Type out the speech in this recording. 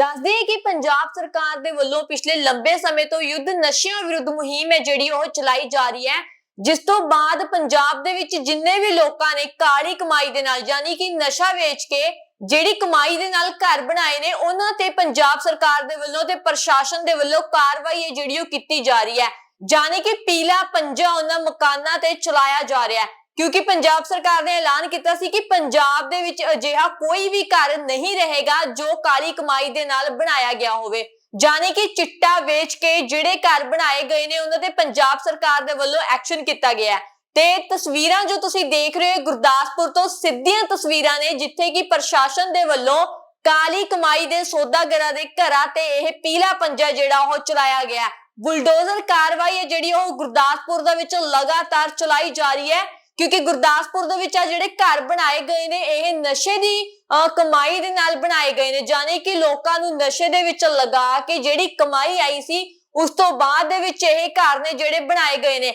ਦੱਸਦੇ ਹੈ ਕਿ ਪੰਜਾਬ ਸਰਕਾਰ ਦੇ ਵੱਲੋਂ ਪਿਛਲੇ ਲੰਬੇ ਸਮੇਂ ਤੋਂ ਯੁੱਧ ਨਸ਼ਿਆਂ ਵਿਰੁੱਧ ਮੁਹਿੰਮ ਹੈ, ਜਿਹੜੀ ਉਹ ਚਲਾਈ ਜਾ ਰਹੀ ਹੈ। ਜਿਸ ਤੋਂ ਬਾਅਦ ਪੰਜਾਬ ਦੇ ਵਿੱਚ ਜਿੰਨੇ ਵੀ ਲੋਕਾਂ ਨੇ ਕਾਲੀ ਕਮਾਈ ਦੇ ਨਾਲ, ਯਾਨੀ ਕਿ ਨਸ਼ਾ ਵੇਚ ਕੇ ਜਿਹੜੀ ਕਮਾਈ ਦੇ ਨਾਲ ਘਰ ਬਣਾਏ ਨੇ, ਉਹਨਾਂ ਤੇ ਪੰਜਾਬ ਸਰਕਾਰ ਦੇ ਵੱਲੋਂ ਤੇ ਪ੍ਰਸ਼ਾਸਨ ਦੇ ਵੱਲੋਂ ਕਾਰਵਾਈ ਹੈ, ਜਿਹੜੀ ਉਹ ਕੀਤੀ ਜਾ ਰਹੀ ਹੈ। ਜਾਨੀ ਕਿ ਪੀਲਾ ਪੰਜਾ ਉਹਨਾਂ ਮਕਾਨਾਂ ਤੇ ਚਲਾਇਆ ਜਾ ਰਿਹਾ ਹੈ। ਕਿਉਂਕਿ ਪੰਜਾਬ ਸਰਕਾਰ ਨੇ ਐਲਾਨ ਕੀਤਾ ਸੀ ਕਿ ਪੰਜਾਬ ਦੇ ਵਿੱਚ ਅਜਿਹਾ ਕੋਈ ਵੀ ਘਰ ਨਹੀਂ ਰਹੇਗਾ ਜੋ ਕਾਲੀ ਕਮਾਈ ਦੇ ਨਾਲ ਬਣਾਇਆ ਗਿਆ ਹੋਵੇ। ਜਾਨੀ ਕਿ ਚਿੱਟਾ ਵੇਚ ਕੇ ਜਿਹੜੇ ਘਰ ਬਣਾਏ ਗਏ ਨੇ, ਉਹਨਾਂ ਤੇ ਪੰਜਾਬ ਸਰਕਾਰ ਦੇ ਵੱਲੋਂ ਐਕਸ਼ਨ ਕੀਤਾ ਗਿਆ ਹੈ। ਤੇ ਤਸਵੀਰਾਂ ਜੋ ਤੁਸੀਂ ਦੇਖ ਰਹੇ ਹੋ ਗੁਰਦਾਸਪੁਰ ਤੋਂ ਸਿੱਧੀਆਂ ਤਸਵੀਰਾਂ ਨੇ, ਜਿੱਥੇ ਕਿ ਪ੍ਰਸ਼ਾਸਨ ਦੇ ਵੱਲੋਂ ਕਾਲੀ ਕਮਾਈ ਦੇ ਸੌਦਾਗਰਾਂ ਦੇ ਘਰਾਂ ਤੇ ਇਹ ਪੀਲਾ ਪੰਜਾ ਜਿਹੜਾ ਉਹ ਚਲਾਇਆ ਗਿਆ ਬੁਲਡੋਜ਼ਰ ਕਾਰਵਾਈ ਹੈ ਜਿਹੜੀ ਉਹ ਗੁਰਦਾਸਪੁਰ ਦੇ ਵਿੱਚ ਲਗਾਤਾਰ ਚਲਾਈ ਜਾ ਰਹੀ ਹੈ। ਕਿਉਂਕਿ ਗੁਰਦਾਸਪੁਰ ਦੇ ਵਿੱਚ ਆ ਜਿਹੜੇ ਘਰ ਬਣਾਏ ਗਏ ਨੇ ਇਹ ਨਸ਼ੇ ਦੀ ਅਹ, ਕਮਾਈ ਦੇ ਨਾਲ ਬਣਾਏ ਗਏ ਨੇ। ਜਾਨੀ ਕਿ ਲੋਕਾਂ ਨੂੰ ਨਸ਼ੇ ਦੇ ਵਿੱਚ ਲਗਾ ਕੇ ਜਿਹੜੀ ਕਮਾਈ ਆਈ ਸੀ ਉਸ ਤੋਂ ਬਾਅਦ ਦੇ ਵਿੱਚ ਇਹ ਘਰ ਨੇ ਜਿਹੜੇ ਬਣਾਏ ਗਏ ਨੇ।